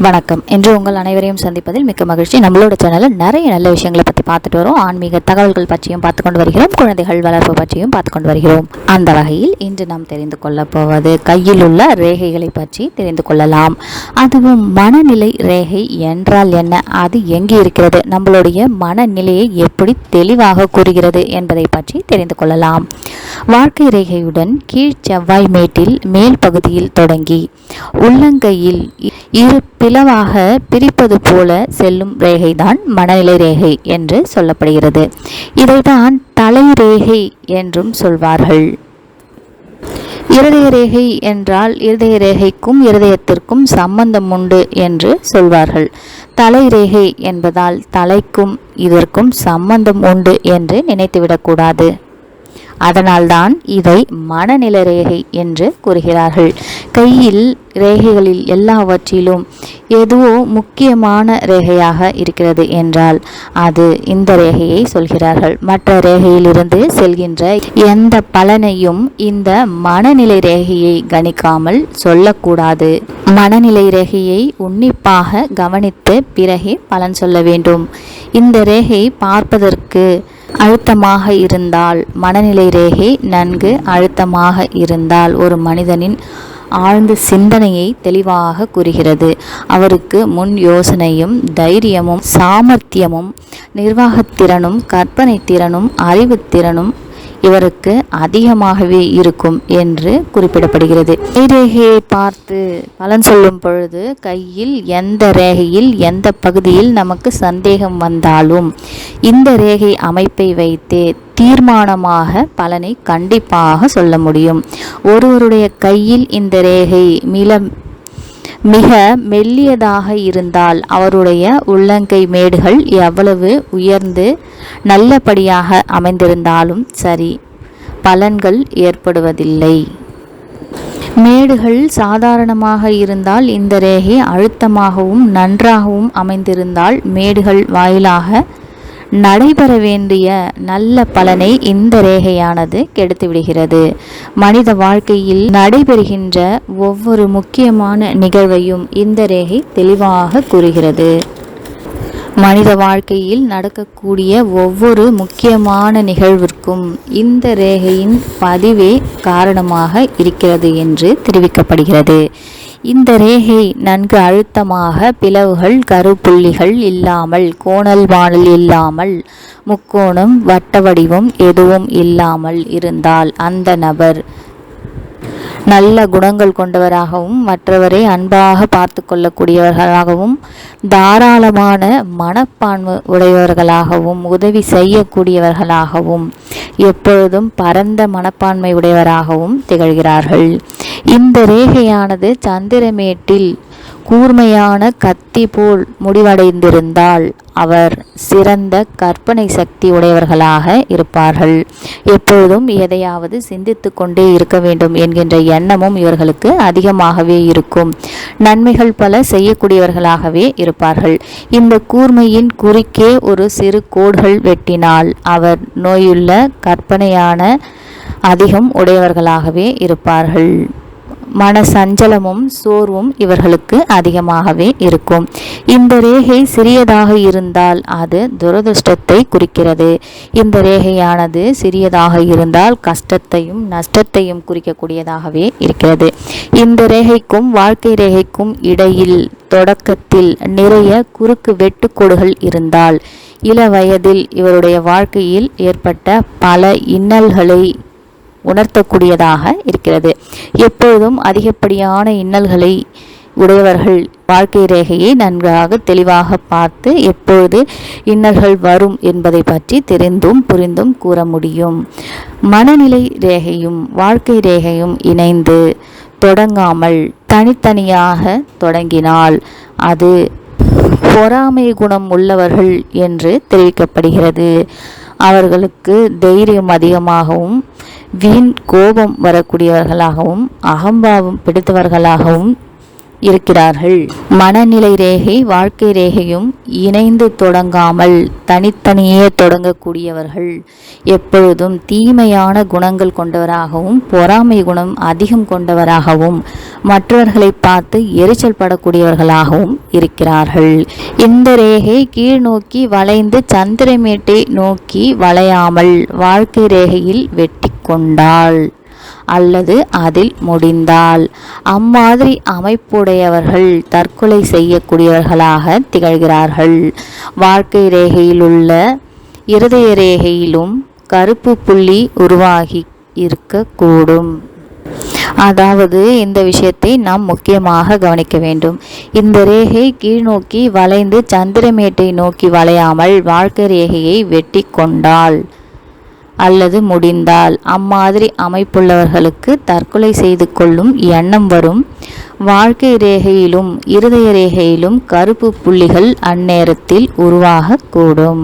வணக்கம். இன்று உங்கள் அனைவரையும் சந்திப்பதில் மிக்க மகிழ்ச்சி. நம்மளோட சேனலில் நிறைய நல்ல விஷயங்களை பற்றி பார்த்துட்டு வரோம். ஆன்மீக தகவல்கள் பற்றியும் பார்த்து கொண்டு வருகிறோம். குழந்தைகள் வளர்ப்பு பற்றியும் பார்த்து கொண்டு வருகிறோம். அந்த வகையில் இன்று நாம் தெரிந்து கொள்ளப் போவது கையில் உள்ள ரேகைகளை பற்றி தெரிந்து கொள்ளலாம். அதுவும் மனநிலை ரேகை என்றால் என்ன? அது எங்கே இருக்கிறது? நம்மளுடைய மனநிலையை எப்படி தெளிவாக கூறுகிறது என்பதை பற்றி தெரிந்து கொள்ளலாம். வாழ்க்கை ரேகையுடன் கீழ் செவ்வாய் மேட்டில் மேல் பகுதியில் தொடங்கி உள்ளங்கையில் இ- இரு பிளவாக பிரிப்பது போல செல்லும் ரேகைதான் மனநிலை ரேகை என்று சொல்லப்படுகிறது. இதைதான் தலை ரேகை என்றும் சொல்வார்கள். இருதய ரேகை என்றால் இருதய ரேகைக்கும் இருதயத்திற்கும் சம்பந்தம் உண்டு என்று சொல்வார்கள். தலை ரேகை என்பதால் தலைக்கும் இதற்கும் சம்பந்தம் உண்டு என்று நினைத்துவிடக்கூடாது. அதனால்தான் இதை மனநில ரேகை என்று கூறுகிறார்கள். கையில் ரேகைகளில் எல்லாவற்றிலும் எதுவோ முக்கியமான ரேகையாக இருக்கிறது என்றால் அது இந்த ரேகையை சொல்கிறார்கள். மற்ற ரேகையிலிருந்து செல்கின்ற எந்த பலனையும் இந்த மனநிலை ரேகையை கணிக்காமல் சொல்லக்கூடாது. மனநிலை ரேகையை உன்னிப்பாக கவனித்து பிறகே பலன் சொல்ல வேண்டும். இந்த ரேகை பார்ப்பதற்கு அழுத்தமாக இருந்தால் மனநிலை ரேகை நன்கு அழுத்தமாக இருந்தால் ஒரு மனிதனின் ஆழ்ந்த சிந்தனையை தெளிவாக கூறுகிறது. அவருக்கு முன் யோசனையும் தைரியமும் சாமர்த்தியமும் நிர்வாகத்திறனும் கற்பனை திறனும் அறிவுத்திறனும் இவருக்கு அதிகமாகவே இருக்கும் என்று குறிப்பிடப்படுகிறது. கைரேகையை பார்த்து பலன் சொல்லும் பொழுது கையில் எந்த ரேகையில் எந்த பகுதியில் நமக்கு சந்தேகம் வந்தாலும் இந்த ரேகை அமைப்பை வைத்தே தீர்மானமாக பலனை கண்டிப்பாக சொல்ல முடியும். ஒருவருடைய கையில் இந்த ரேகை மில மிக மெல்லியதாக இருந்தால் அவருடைய உள்ளங்கை மேடுகள் எவ்வளவு உயர்ந்து நல்லபடியாக அமைந்திருந்தாலும் சரி பலன்கள் ஏற்படுவதில்லை. மேடுகள் சாதாரணமாக இருந்தால் இந்த ரேகை அழுத்தமாகவும் நன்றாகவும் அமைந்திருந்தால் மேடுகள் வாயிலாக நடைபெற வேண்டிய நல்ல பலனை இந்த ரேகையானது கெடுத்துவிடுகிறது மனித வாழ்க்கையில் நடைபெறுகின்ற ஒவ்வொரு முக்கியமான நிகழ்வையும் இந்த ரேகை தெளிவாக கூறுகிறது. மனித வாழ்க்கையில் நடக்கக்கூடிய ஒவ்வொரு முக்கியமான நிகழ்விற்கும் இந்த ரேகையின் பதிவே காரணமாக இருக்கிறது என்று தெரிவிக்கப்படுகிறது. இந்த ரேகை நன்கு அழுத்தமாக பிளவுகள் கருப்புள்ளிகள் இல்லாமல் கோணல் வானல் இல்லாமல் முக்கோணம் வட்ட வடிவம் எதுவும் இல்லாமல் இருந்தால் அந்த நபர் நல்ல குணங்கள் கொண்டவராகவும் மற்றவரை அன்பாக பார்த்து கொள்ளக்கூடியவர்களாகவும் தாராளமான மனப்பான்மை உடையவர்களாகவும் உதவி செய்யக்கூடியவர்களாகவும் எப்பொழுதும் பரந்த மனப்பான்மை உடையவராகவும் திகழ்கிறார்கள். இந்த ரேகையானது சந்திரமேட்டில் கூர்மையான கத்தி போல் முடிவடைந்திருந்தால் அவர் சிறந்த கற்பனை சக்தி உடையவர்களாக இருப்பார்கள். எப்பொழுதும் எதையாவது சிந்தித்து கொண்டே இருக்க வேண்டும் என்கின்ற எண்ணமும் இவர்களுக்கு அதிகமாகவே இருக்கும். நன்மைகள் பல செய்யக்கூடியவர்களாகவே இருப்பார்கள். இந்த கூர்மையின் குறுக்கே ஒரு சிறு கோடுகள் வெட்டினால் அவர் நோயுள்ள கற்பனையான அதிகம் உடையவர்களாகவே இருப்பார்கள். மன சஞ்சலமும் சோர்வும் இவர்களுக்கு அதிகமாகவே இருக்கும். இந்த ரேகை சிறியதாக இருந்தால் அது துரதிருஷ்டத்தை குறிக்கிறது. இந்த ரேகையானது சிறியதாக இருந்தால் கஷ்டத்தையும் நஷ்டத்தையும் குறிக்கக்கூடியதாகவே இருக்கிறது. இந்த ரேகைக்கும் வாழ்க்கை ரேகைக்கும் இடையில் தொடக்கத்தில் நிறைய குறுக்கு வெட்டுக்கோடுகள் இருந்தால் இள வயதில் இவருடைய வாழ்க்கையில் ஏற்பட்ட பல இன்னல்களை உணர்த்தக்கூடியதாக இருக்கிறது. எப்பொழுதும் அதிகப்படியான இன்னல்களை உடையவர்கள் வாழ்க்கை ரேகையை நன்றாக தெளிவாக பார்த்து எப்பொழுது இன்னல்கள் வரும் என்பதை பற்றி தெரிந்தும் புரிந்தும் கூற முடியும். மனநிலை ரேகையும் வாழ்க்கை ரேகையும் இணைந்து தொடங்காமல் தனித்தனியாக தொடங்கினால் அது பொறாமை குணம் உள்ளவர்கள் என்று தெரிவிக்கப்படுகிறது. அவர்களுக்கு தைரியம் அதிகமாகவும் வீண் கோபம் வரக்கூடியவர்களாகவும் அகம்பாவம் பிடித்தவர்களாகவும் இருக்கிறார்கள். மனநிலை ரேகை வாழ்க்கை ரேகையும் இணைந்து தொடங்காமல் தனித்தனியே தொடங்கக்கூடியவர்கள். எப்பொழுதும் தீமையான குணங்கள் கொண்டவராகவும் பொறாமை குணம் அதிகம் கொண்டவராகவும் மற்றவர்களை பார்த்து எரிச்சல் படக்கூடியவர்களாகவும் இருக்கிறார்கள். இந்த ரேகை கீழ் நோக்கி வளைந்து சந்திரமேட்டை நோக்கி வளையாமல் வாழ்க்கை ரேகையில் வெட்டி கொண்டாள். அல்லது அதில் முடிந்தால். அம்மாதிரி அமைப்புடையவர்கள் தற்கொலை செய்யக்கூடியவர்களாக திகழ்கிறார்கள். வாழ்க்கை ரேகையில் உள்ள இருதய ரேகையிலும் கருப்பு புள்ளி உருவாகி இருக்கக்கூடும். அதாவது இந்த விஷயத்தை நாம் முக்கியமாக கவனிக்க வேண்டும். இந்த ரேகை கீழ்நோக்கி வளைந்து சந்திரமேட்டை நோக்கி வளையாமல் வாழ்க்கை ரேகையை வெட்டி கொண்டாள். அல்லது முடிந்தால் அம்மாதிரி அமைப்புள்ளவர்களுக்கு தற்கொலை செய்து கொள்ளும் எண்ணம் வரும். வாழ்க்கை ரேகையிலும் இருதய ரேகையிலும் கருப்பு புள்ளிகள் அந்நேரத்தில் உருவாகக்கூடும்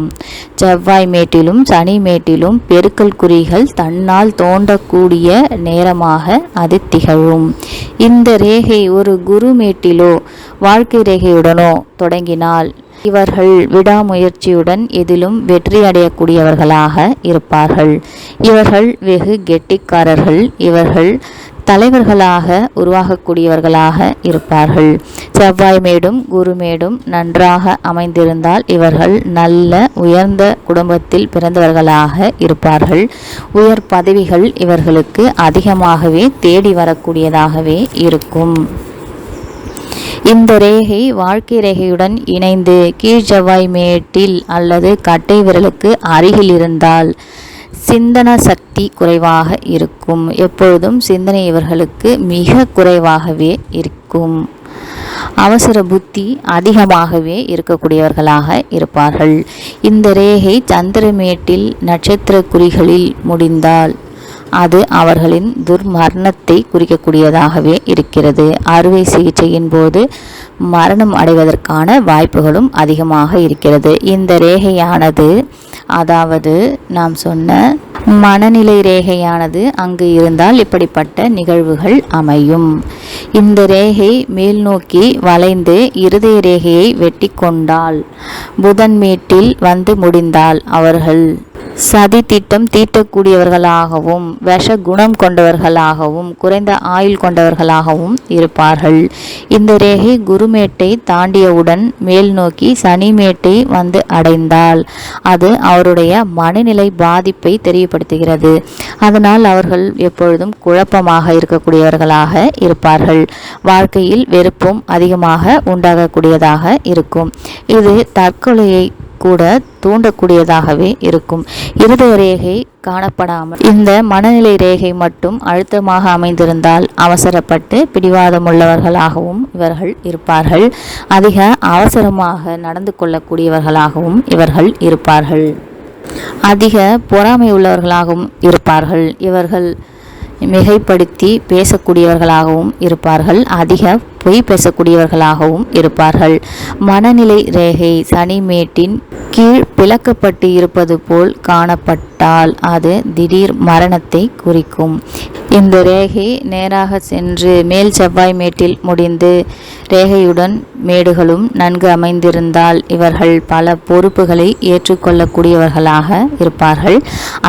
செவ்வாய் மேட்டிலும் சனி மேட்டிலும் பெருக்கல் குறிகள் தன்னால் தோண்டக்கூடிய நேரமாக அது திகழும். இந்த ரேகை ஒரு குரு மேட்டிலோ வாழ்க்கை ரேகையுடனோ தொடங்கினால் இவர்கள் விடாமுயற்சியுடன் எதிலும் வெற்றி அடையக்கூடியவர்களாக இருப்பார்கள். இவர்கள் வெகு கெட்டிக்காரர்கள். இவர்கள் தலைவர்களாக உருவாகக்கூடியவர்களாக இருப்பார்கள். செவ்வாய் மேடும் குருமேடும் நன்றாக அமைந்திருந்தால் இவர்கள் நல்ல உயர்ந்த குடும்பத்தில் பிறந்தவர்களாக இருப்பார்கள். உயர் பதவிகள் இவர்களுக்கு அதிகமாகவே தேடி வரக்கூடியதாகவே இருக்கும். இந்த ரேகை வாழ்க்கை ரேகையுடன் இணைந்து கீழ் மேட்டில் அல்லது கட்டை விரலுக்கு அருகில் இருந்தால் சிந்தன சக்தி குறைவாக இருக்கும். எப்பொழுதும் சிந்தனை இவர்களுக்கு மிக குறைவாகவே இருக்கும். அவசர புத்தி அதிகமாகவே இருக்கக்கூடியவர்களாக இருப்பார்கள். இந்த ரேகை சந்திரமேட்டில் நட்சத்திர குறிகளில் முடிந்தால் அது அவர்களின் துர்மரணத்தை குறிக்கக்கூடியதாகவே இருக்கிறது. அறுவை சிகிச்சையின் போது மரணம் அடைவதற்கான வாய்ப்புகளும் அதிகமாக இருக்கிறது. இந்த ரேகையானது அதாவது நாம் சொன்ன மனநிலை ரேகையானது அங்கு இருந்தால் இப்படிப்பட்ட நிகழ்வுகள் அமையும். இந்த ரேகை மேல் நோக்கி வளைந்து இருதய ரேகையை வெட்டி கொண்டால் புதன் மேட்டில் வந்து முடிந்தால் அவர்கள். சதி திட்டம் தீட்டக்கூடியவர்களாகவும் விஷ குணம் கொண்டவர்களாகவும் குறைந்த ஆயுள் கொண்டவர்களாகவும் இருப்பார்கள். இந்த ரேகை குருமேட்டை தாண்டியவுடன் மேல் நோக்கி சனிமேட்டை வந்து அடைந்தால் அது அவருடைய மனநிலை பாதிப்பை தெரியப்படுத்துகிறது அதனால் அவர்கள் எப்பொழுதும் குழப்பமாக இருக்கக்கூடியவர்களாக இருப்பார்கள். வாழ்க்கையில் வெறுப்பும் அதிகமாக உண்டாகக்கூடியதாக இருக்கும். இது தற்கொலையை கூட தூண்டக்கூடியதாகவே இருக்கும். இருதய ரேகை காணப்படாமல் இந்த மனநிலை ரேகை மட்டும் அழுத்தமாக அமைந்திருந்தால் அவசரப்பட்டு பிடிவாதமுள்ளவர்களாகவும் இவர்கள் இருப்பார்கள். அதிக அவசரமாக நடந்து கொள்ளக்கூடியவர்களாகவும் இவர்கள் இருப்பார்கள். அதிக பொறாமை உள்ளவர்களாகவும் இருப்பார்கள். இவர்கள் மிகைப்படுத்தி பேசக்கூடியவர்களாகவும் இருப்பார்கள். அதிக பொய் பேசக்கூடியவர்களாகவும் இருப்பார்கள். மனநிலை ரேகை சனிமேட்டின் கீழ் பிளக்கப்பட்டு இருப்பது போல் காணப்பட்டால் அது திடீர் மரணத்தை குறிக்கும். இந்த ரேகை நேராக சென்று மேல் செவ்வாய் மேட்டில் முடிந்து ரேகையுடன் மேடுகளும் நன்கு அமைந்திருந்தால் இவர்கள் பல பொறுப்புகளை ஏற்றுக்கொள்ளக்கூடியவர்களாக இருப்பார்கள்.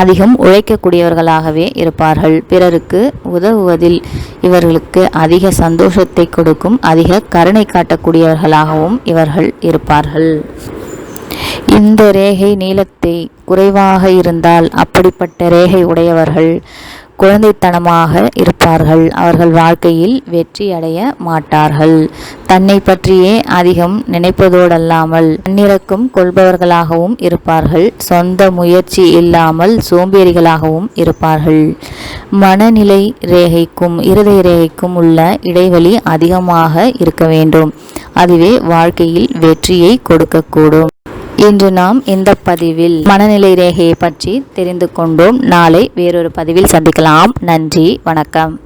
அதிகம் உழைக்கக்கூடியவர்களாகவே இருப்பார்கள். பிறருக்கு உதவுவதில் இவர்களுக்கு அதிக சந்தோஷத்தை கொடுக்கும் அதிக கருணை காட்டக்கூடியவர்களாகவும் இவர்கள் இருப்பார்கள். இந்த ரேகை நீளத்தை குறைவாக இருந்தால் அப்படிப்பட்ட ரேகை உடையவர்கள் குழந்தைத்தனமாக இருப்பார்கள். அவர்கள் வாழ்க்கையில் வெற்றி அடைய மாட்டார்கள். தன்னை பற்றியே அதிகம் நினைப்பதோடல்லாமல் தன்னிறக்கும் கொள்பவர்களாகவும் இருப்பார்கள். சொந்த முயற்சி இல்லாமல் சோம்பேறிகளாகவும் இருப்பார்கள். மனநிலை ரேகைக்கும் இருதய ரேகைக்கும் உள்ள இடைவெளி அதிகமாக இருக்க வேண்டும். அதுவே வாழ்க்கையில் வெற்றியை கொடுக்கக்கூடும். இன்று நாம் இந்த பதிவில் மனநிலை ரேகையை பற்றி தெரிந்து கொண்டோம். நாளை வேறொரு பதிவில் சந்திக்கலாம். நன்றி வணக்கம்.